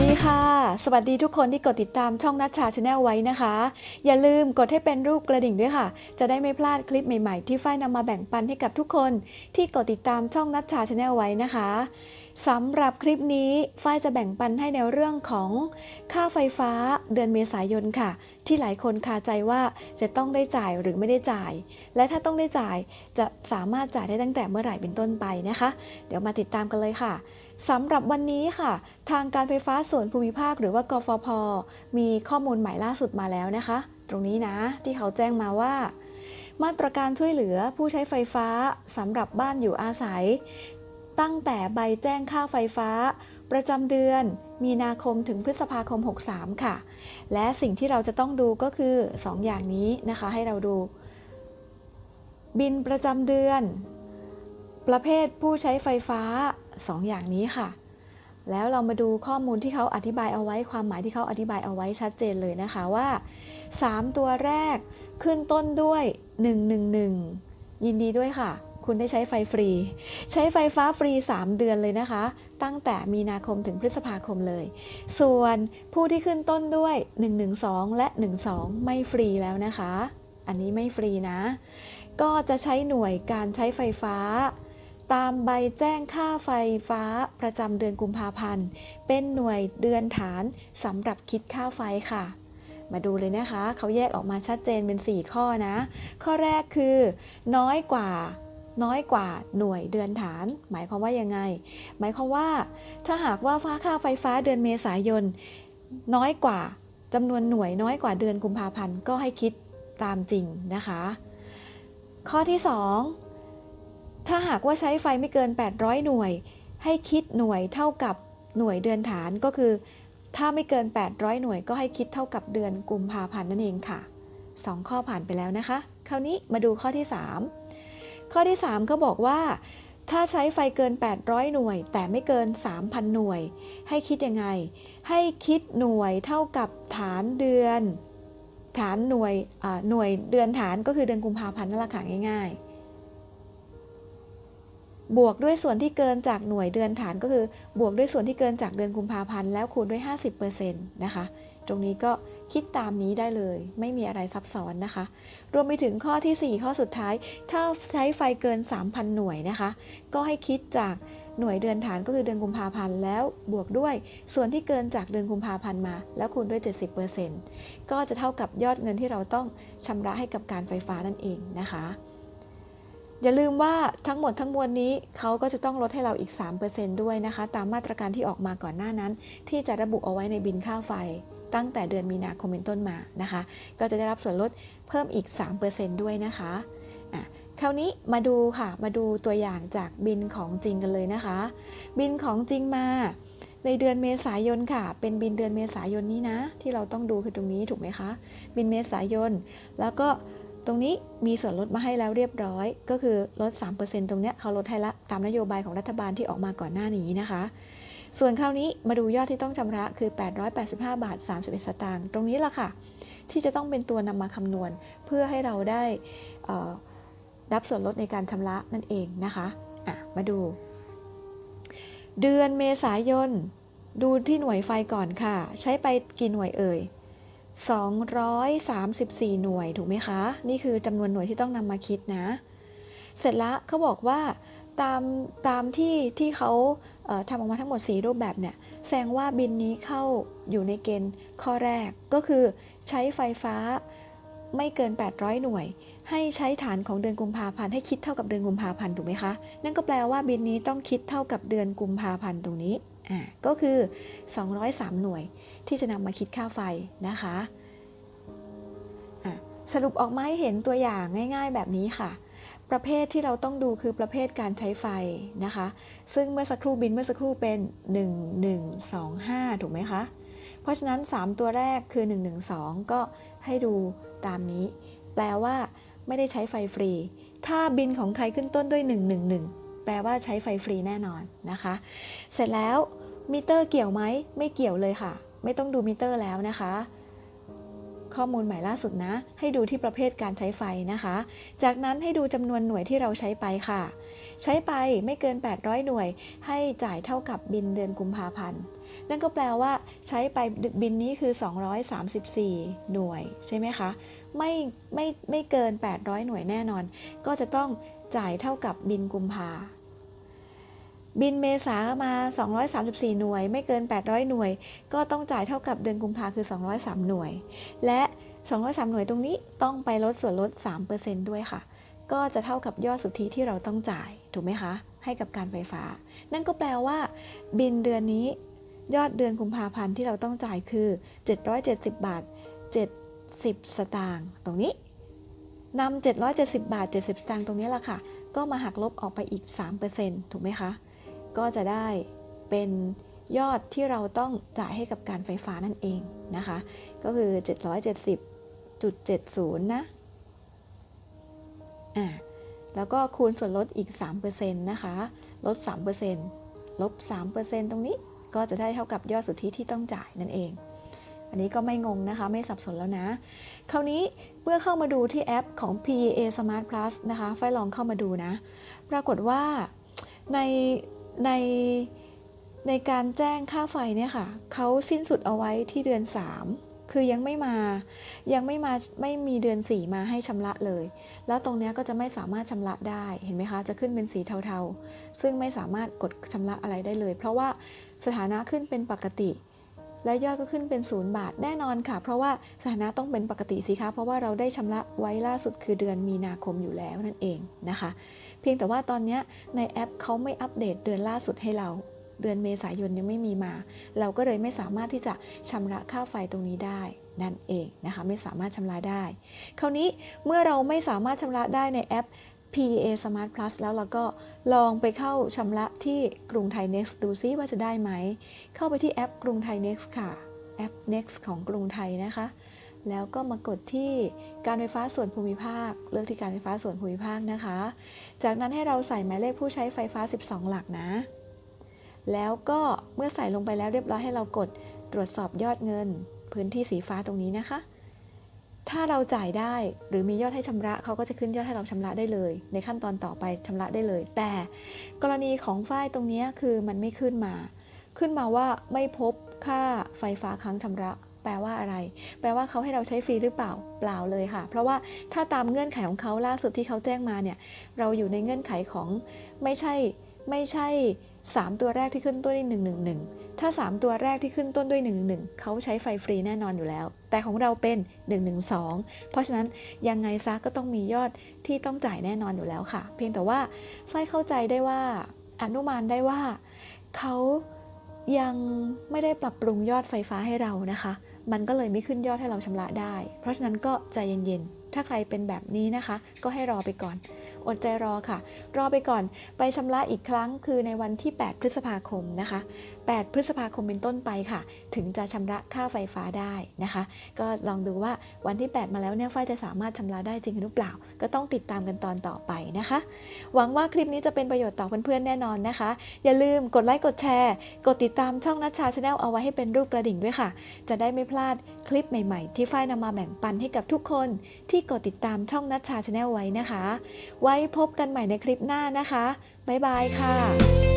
ดีค่ะ สวัสดีทุกคนที่กดติดตามช่องนัชชาชาแนลไว้นะคะ อย่าลืมกดให้เป็นรูปกระดิ่งด้วยค่ะ จะได้ไม่พลาดคลิปใหม่ๆ ที่ฝ้ายนำมาแบ่งปันให้กับทุกคนที่กดติดตามช่องนัชชาชาแนลไว้นะคะสำหรับคลิปนี้ฝ้ายจะแบ่งปันให้ในเรื่องของค่าไฟฟ้าเดือนเมษายนค่ะ ที่หลายคนคาใจว่าจะต้องได้จ่ายหรือไม่ได้จ่าย และถ้าต้องได้จ่ายจะสามารถจ่ายได้ตั้งแต่เมื่อไหร่เป็นต้นไปนะคะ เดี๋ยวมาติดตามกันเลยค่ะ สำหรับวันนี้ค่ะ ทางการไฟฟ้าส่วนภูมิภาคหรือว่ากฟผมีข้อมูลใหม่ล่าสุดมาแล้วนะคะ ตรงนี้นะที่เขาแจ้งมาว่า มาตรการช่วยเหลือผู้ใช้ไฟฟ้าสำหรับบ้านอยู่อาศัย ตั้งแต่ใบแจ้งค่าไฟฟ้า ประจำเดือน มีนาคมถึงพฤษภาคม 63 ค่ะ และสิ่งที่เราจะต้องดูก็คือ 2 อย่างนี้นะคะให้เราดู บินประจำเดือน ประเภทผู้ใช้ไฟฟ้า 2อย่างนี้ค่ะ แล้วเรามาดูข้อมูลที่เขาอธิบายเอาไว้ ความหมายที่เขาอธิบายเอาไว้ชัดเจนเลยนะคะว่า 3 ตัวแรกขึ้นต้นด้วย 111 ยินดีด้วยค่ะ คุณได้ใช้ไฟฟรี ใช้ไฟฟ้าฟรี 3 เดือนเลยนะคะ ตั้งแต่มีนาคมถึงพฤษภาคมเลย ส่วนผู้ที่ขึ้นต้นด้วย 112 และ 12 ไม่ฟรีแล้วนะคะ อันนี้ไม่ฟรีนะ ก็จะใช้หน่วยการใช้ไฟฟ้า ตามใบแจ้งค่าไฟฟ้าประจำเดือนกุมภาพันธ์ เป็นหน่วยเดือนฐานสำหรับคิดค่าไฟค่ะ มาดูเลยนะคะ เขาแยกออกมาชัดเจนเป็น 4 ข้อนะ ข้อแรกคือ น้อยกว่าน้อยกว่าหน่วยเดือนฐาน หมายความว่ายังไง หมายความว่า ถ้าหากว่าฟ้าค่าไฟฟ้าเดือนเมษายน น้อยกว่าจำนวนหน่วยน้อยกว่าเดือนกุมภาพันธ์ก็ให้คิดตามจริงนะคะ ข้อที่ 2 ถ้าหากว่าใช้ไฟไม่เกิน 800 หน่วย ให้คิดหน่วยเท่ากับหน่วยเดือนฐานก็คือ ถ้าไม่เกิน 800 หน่วยก็ให้คิดเท่ากับเดือนกุมภาพันธ์นั่นเองค่ะ 2 ข้อผ่านไปแล้วนะคะ คราวนี้มาดูข้อที่ 3 ข้อที่3เขาบอกว่า ถ้าใช้ไฟเกิน 800 หน่วย แต่ไม่เกิน 3,000 หน่วย ให้คิดยังไง ให้คิดหน่วยเท่ากับฐานเดือน ฐานหน่วยหน่วยเดือนฐานก็คือเดือนกุมภาพันธ์นั่นแหละค่ะง่ายๆ บวกด้วยส่วนที่เกินจากหน่วยเดือนฐานก็คือ บวกด้วยส่วนที่เกินจากเดือนกุมภาพันธ์แล้วคูณด้วย 50%นะคะ ตรงนี้ก็คิดตามนี้ได้เลย ไม่มีอะไรซับซ้อนนะคะ รวมไปถึงข้อที่ 4 ข้อสุดท้าย ถ้าใช้ไฟเกิน 3,000 หน่วยนะคะ ก็ให้คิดจากหน่วยเดือนฐานก็คือเดือนกุมภาพันธ์แล้วบวกด้วยส่วนที่เกินจากเดือนกุมภาพันธ์มา แล้วคูณด้วย 70%ก็จะเท่ากับยอดเงินที่เราต้องชำระให้กับการไฟฟ้านั่นเองนะคะ อย่าลืมว่าทั้งหมดทั้งมวลนี้เขาก็จะต้องลดให้เราอีก 3%ด้วยนะคะ ตามมาตรการที่ออกมาก่อนหน้านั้น ที่จะระบุเอาไว้ในบินค่าไฟ ตั้งแต่เดือนมีนาคมเป็นต้นมานะคะ ก็จะได้รับส่วนลดเพิ่มอีก 3%ด้วยนะคะอะคราวนี้มาดูค่ะ มาดูตัวอย่างจากบินของจริงกันเลยนะคะ บินของจริงมา ในเดือนเมษายนค่ะ เป็นบินเดือนเมษายนนี้นะ ที่เราต้องดูคือตรงนี้ถูกไหมคะ บินเมษายน แล้วก็ ตรงนี้มีส่วนลดมาให้แล้วเรียบร้อย ก็คือลด 3%ตรงเนี้ยเขาลดให้ละตามนโยบายของรัฐบาลที่ออกมาก่อนหน้านี้นะคะ ส่วนคราวนี้มาดูยอดที่ต้องชำระคือ 885 บาท 31 สตางค์ตรงนี้ละค่ะ ที่จะต้องเป็นตัวนำมาคำนวณ เพื่อให้เราได้รับส่วนลดในการชำระนั่นเองนะคะะมาดู เดือนเมษายนดูที่หน่วยไฟก่อนค่ะ ใช้ไปกี่หน่วยเอ่ย 234 หน่วยถูกไหมคะ นี่คือจำนวนหน่วยที่ต้องนำมาคิดนะ เสร็จล้วเขาบอกว่าตามตามที่ที่เขาเทำออกมาทั้งหมด 4 รูปแบบเนี่ยแสดงว่าบินนี้เข้าอยู่ในเกณฑ์ข้อแรกก็คือใช้ไฟฟ้าไม่เกิน 800 หน่วย ให้ใช้ฐานของเดือนกุมภาพันธ์ให้คิดเท่ากับเดือนกุมภาพันธ์ถูกไหมคะ นั่นก็แปลว่าบินนี้ต้องคิดเท่ากับเดือนกุมภาพันธ์ตรงนี้อ่าก็คือ 203 หน่วย ที่จะนำมาคิดค่าไฟนะคะสรุปออกมาให้เห็นตัวอย่างง่าย ๆ แบบนี้ค่ะ ประเภทที่เราต้องดูคือประเภทการใช้ไฟนะคะ ซึ่งเมื่อสักครู่บินเมื่อสักครู่เป็น 1125 ถูกไหมคะ เพราะฉะนั้น 3 ตัวแรกคือ 112 ก็ให้ดูตามนี้ แปลว่าไม่ได้ใช้ไฟฟรี ถ้าบินของใครขึ้นต้นด้วย 111 แปลว่าใช้ไฟฟรีแน่นอนนะคะ เสร็จแล้วมิเตอร์เกี่ยวไหมไม่เกี่ยวเลยค่ะ ไม่ต้องดูมิเตอร์แล้วนะคะ ข้อมูลใหม่ล่าสุดนะ ให้ดูที่ประเภทการใช้ไฟนะคะ จากนั้นให้ดูจำนวนหน่วยที่เราใช้ไปค่ะ ใช้ไปไม่เกิน 800 หน่วย ให้จ่ายเท่ากับบินเดือนกุมภาพันธ์นั่นก็แปลว่าใช้ไปบินนี้คือ 234 หน่วยใช่ไหมคะไม่ไม่ไม่เกิน 800 หน่วยแน่นอน ก็จะต้องจ่ายเท่ากับบินกุมภา บินเมษามา 234 หน่วย ไม่เกิน 800 หน่วย ก็ต้องจ่ายเท่ากับเดือนกุมภาคือ 203 หน่วย และ 203 หน่วยตรงนี้ต้องไปลดส่วนลด 3%ด้วยค่ะ ก็จะเท่ากับยอดสุทธิที่เราต้องจ่าย ถูกไหมคะ ให้กับการไฟฟ้า นั่นก็แปลว่า บินเดือนนี้ ยอดเดือนกุมภาพันธ์ที่เราต้องจ่ายคือ 770 บาท 70 สตางค์ตรงนี้นำ770 บาท 70 สตางค์ตรงนี้ละค่ะ ก็มาหักลบออกไปอีก 3%ถูกไหมคะ ก็จะได้เป็นยอดที่เราต้องจ่ายให้กับการไฟฟ้านั่นเองนะคะ ก็คือ 770.70 นะอ่าแล้วก็คูณส่วนลดอีก 3%นะคะ ลด 3%ลบ 3%ตรงนี้ก็จะได้เท่ากับยอดสุทธิที่ต้องจ่ายนั่นเอง อันนี้ก็ไม่งงนะคะ ไม่สับสนแล้วนะ คราวนี้เมื่อเข้ามาดูที่แอปของ PEA Smart Plus นะคะ ไฟลองเข้ามาดูนะ ปรากฏว่าใน ในในการแจ้งค่าไฟเนี่ยค่ะเขาสิ้นสุดเอาไว้ที่เดือน 3 คือยังไม่มายังไม่มาไม่มีเดือน 4 มาให้ชำระเลย แล้วตรงเนี้ยก็จะไม่สามารถชำระได้เห็นไหมคะ จะขึ้นเป็นสีเทาๆ ซึ่งไม่สามารถกดชำระอะไรได้เลย เพราะว่าสถานะขึ้นเป็นปกติ และยอดก็ขึ้นเป็นศูนย์บาทแน่นอนค่ะ เพราะว่าสถานะต้องเป็นปกติสิคะเพราะว่าเราได้ชำระไว้ล่าสุดคือเดือนมีนาคมอยู่แล้วนั่นเองนะคะ เพียงแต่ว่าตอนนี้ในแอปเขาไม่อัปเดตเดือนล่าสุดให้เรา เดือนเมษายนยังไม่มีมา เราก็เลยไม่สามารถที่จะชำระค่าไฟตรงนี้ได้นั่นเองนะคะไม่สามารถชำระได้ คราวนี้เมื่อเราไม่สามารถชำระได้ในแอป PA Smart Plus แล้วเราก็ลองไปเข้าชำระที่กรุงไทย Next ดูซิว่าจะได้ไหม เข้าไปที่แอปกรุงไทย Next ค่ะ แอป Next ของกรุงไทยนะคะ แล้วก็มากดที่การไฟฟ้าส่วนภูมิภาค เลือกที่การไฟฟ้าส่วนภูมิภาคนะคะ จากนั้นให้เราใส่หมายเลขผู้ใช้ไฟฟ้า 12 หลักนะ แล้วก็เมื่อใส่ลงไปแล้วเรียบร้อยให้เรากดตรวจสอบยอดเงิน พื้นที่สีฟ้าตรงนี้นะคะ ถ้าเราจ่ายได้หรือมียอดให้ชำระเขาก็จะขึ้นยอดให้เราชำระได้เลย ในขั้นตอนต่อไปชำระได้เลย แต่กรณีของฝ้ายตรงนี้คือมันไม่ขึ้นมา ขึ้นมาว่าไม่พบค่าไฟฟ้าค้างชำระ แปลว่าอะไร แปลว่าเขาให้เราใช้ฟรีหรือเปล่า เปล่าเลยค่ะ เพราะว่าถ้าตามเงื่อนไขของเขาล่าสุดที่เขาแจ้งมาเนี่ย เราอยู่ในเงื่อนไขของไม่ใช่ไม่ใช่ 3 ตัวแรกที่ขึ้นต้นด้วย 111 ถ้า 3 ตัวแรกที่ขึ้นต้นด้วย 111 เขาใช้ไฟฟรีแน่นอนอยู่แล้ว แต่ของเราเป็น 112 เพราะฉะนั้นยังไงซะก็ต้องมียอดที่ต้องจ่ายแน่นอนอยู่แล้วค่ะ เพียงแต่ว่าไฟเข้าใจได้ว่าอนุมานได้ว่าเขายังไม่ได้ปรับปรุงยอดไฟฟ้าให้เรานะคะ มันก็เลยไม่ขึ้นยอดให้เราชำระได้ เพราะฉะนั้นก็ใจเย็นๆ ถ้าใครเป็นแบบนี้นะคะ ก็ให้รอไปก่อน อดใจรอค่ะ รอไปก่อน ไปชำระอีกครั้งคือในวันที่ 8 พฤษภาคมนะคะ8 พฤษภาคมเป็นต้นไปค่ะ ถึงจะชำระค่าไฟฟ้าได้นะคะ ก็ลองดูว่าวันที่ 8 มาแล้วเนี่ยฝ้ายจะสามารถชำระได้จริงหรือเปล่า ก็ต้องติดตามกันตอนต่อไปนะคะ หวังว่าคลิปนี้จะเป็นประโยชน์ต่อเพื่อนๆแน่นอนนะคะ อย่าลืมกดไลค์กดแชร์ กดติดตามช่องนัชชาชาแนลเอาไว้ให้เป็นรูปกระดิ่งด้วยค่ะ จะได้ไม่พลาดคลิปใหม่ๆ ที่ฝ้ายนำมาแบ่งปันให้กับทุกคน ที่กดติดตามช่องนัชชาชาแนลไว้นะคะ ไว้พบกันใหม่ในคลิปหน้านะคะบ๊ายบายค่ะ